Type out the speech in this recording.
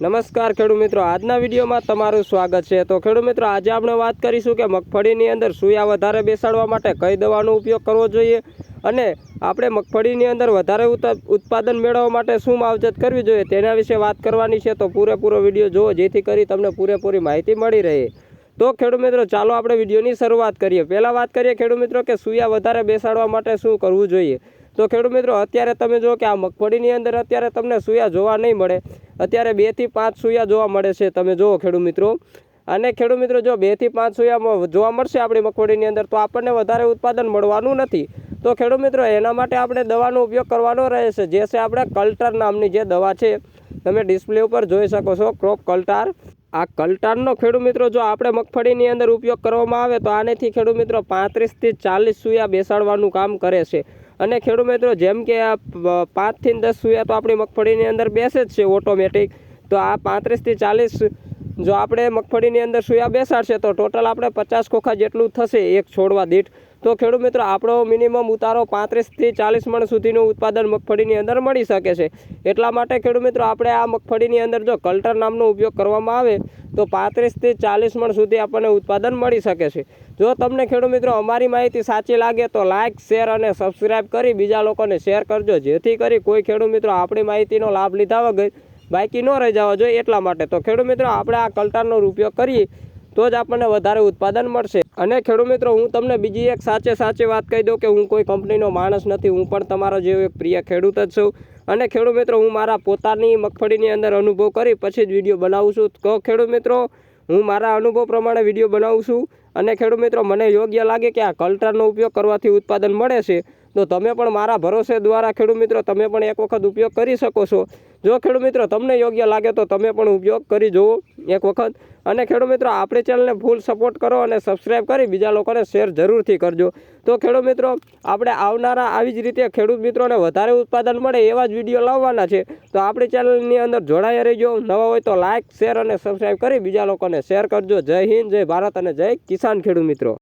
નમસ્કાર ખેડૂત મિત્રો. આજના વિડીયોમાં તમારું સ્વાગત છે. તો ખેડૂત મિત્રો, આજે આપણે વાત કરીશું કે મગફળીની અંદર સુયા વધારે બેસાડવા માટે કઈ દવાનો ઉપયોગ કરવો જોઈએ અને આપણે મગફળીની અંદર વધારે ઉત- ઉત્પાદન મેળવવા માટે શું માવજત કરવી જોઈએ તેના વિશે વાત કરવાની છે. તો પૂરેપૂરો વીડિયો જુઓ, જેથી કરી તમને પૂરેપૂરી માહિતી મળી રહે. તો ખેડૂત મિત્રો, ચાલો આપણે વિડીયોની શરૂઆત કરીએ. પહેલાં વાત કરીએ ખેડૂત મિત્રો કે સુયા વધારે બેસાડવા માટે શું કરવું જોઈએ? તો ખેડૂત મિત્રો, અત્યારે તમે જો કે આ મગફળીની અંદર અત્યારે તમને સુયા જોવા નહીં મળે. અત્યારે બેથી પાંચ સુયા જોવા મળે છે, તમે જુઓ ખેડૂત મિત્રો. અને ખેડૂત મિત્રો, જો બેથી પાંચ સુયા જોવા મળશે આપણી મગફળીની અંદર, તો આપણને વધારે ઉત્પાદન મળવાનું નથી. તો ખેડૂત મિત્રો, એના માટે આપણે દવાનો ઉપયોગ કરવાનો રહે છે, જે છે આપણે કલ્ટર નામની જે દવા છે. તમે ડિસ્પ્લે ઉપર જોઈ શકો છો, ક્રોપ કલ્ટાર. આ કલ્ટારનો ખેડૂત મિત્રો, જો આપણે મગફળીની અંદર ઉપયોગ કરવામાં આવે, તો આનેથી ખેડૂત મિત્રો પાંત્રીસથી ચાલીસ સુયા બેસાડવાનું કામ કરે છે. અને ખેડૂત મિત્રો, જેમ કે આ પાંચથી દસ સુયા તો આપણી મગફળીની અંદર બેસે જ છે ઓટોમેટિક તો આ પાંત્રીસથી ચાલીસ જો આપણે મગફળીની અંદર સુયા બેસાડશે, તો ટોટલ આપણે પચાસ ખોખા જેટલું થશે એક છોડવા દીઠ. તો ખેડૂત મિત્રો, આપણો મિનિમમ ઉતારો પાંત્રીસથી ચાલીસ મણ સુધીનું ઉત્પાદન મગફળીની અંદર મળી શકે છે. એટલા માટે ખેડૂત મિત્રો, આપણે આ મગફળીની અંદર જો કલ્ટર નામનો ઉપયોગ કરવામાં આવે તો પાંત્રીસથી ચાલીસ મણ સુધી આપણને ઉત્પાદન મળી શકે છે. જો તમને ખેડૂત મિત્રો અમારી માહિતી સાચી લાગે તો લાઇક શેર અને સબસ્ક્રાઇબ કરી બીજા લોકોને શેર કરજો. જેથી કરી કોઈ ખેડૂત મિત્રો આપણી માહિતીનો લાભ લીધા વગર બાકી ન રહી જવા જોઈએ એટલા માટે. તો ખેડૂત મિત્રો, આપણે આ કલ્ટારનો ઉપયોગ કરીએ તો જ આપણને વધારે ઉત્પાદન મળશે. અને ખેડૂત મિત્રો, હું તમને બીજી એક સાચે સાચી વાત કહી દઉં કે હું કોઈ કંપનીનો માણસ નથી, હું પણ તમારો જેવો એક પ્રિય ખેડૂત જ છું. અને ખેડૂત મિત્રો, હું મારા પોતાની મગફળીની અંદર અનુભવ કરી પછી જ વીડિયો બનાવું છું. તો ખેડૂત મિત્રો, હું મારા અનુભવ પ્રમાણે વીડિયો બનાવું છું. અને ખેડૂત મિત્રો, મને યોગ્ય લાગે કે આ કલ્ટરનો ઉપયોગ કરવાથી ઉત્પાદન મળે છે. તો તમે પણ મારા ભરોસે દ્વારા ખેડૂત મિત્રો, તમે પણ એક વખત ઉપયોગ કરી શકો છો. જો ખેડૂત મિત્રો, તમને યોગ્ય લાગે તો તમે પણ ઉપયોગ કરી જુઓ. એક વખત. અને ખેડૂત મિત્રો, આપણી ચેનલને ફૂલ સપોર્ટ કરો અને સબસ્ક્રાઈબ કરી બીજા લોકોને શેર જરૂરથી કરજો. તો ખેડૂત મિત્રો, આપણે આવનારા આવી જ રીતે ખેડૂત મિત્રોને વધારે ઉત્પાદન મળે એવા જ વીડિયો લાવવાના છે. તો આપણી ચેનલની અંદર જોડાયા રહેજો. નવા હોય તો લાઇક શેર અને સબસ્ક્રાઇબ કરી બીજા લોકોને શેર કરજો. જય હિન્દ, જય ભારત અને જય કિસાન ખેડૂત મિત્રો.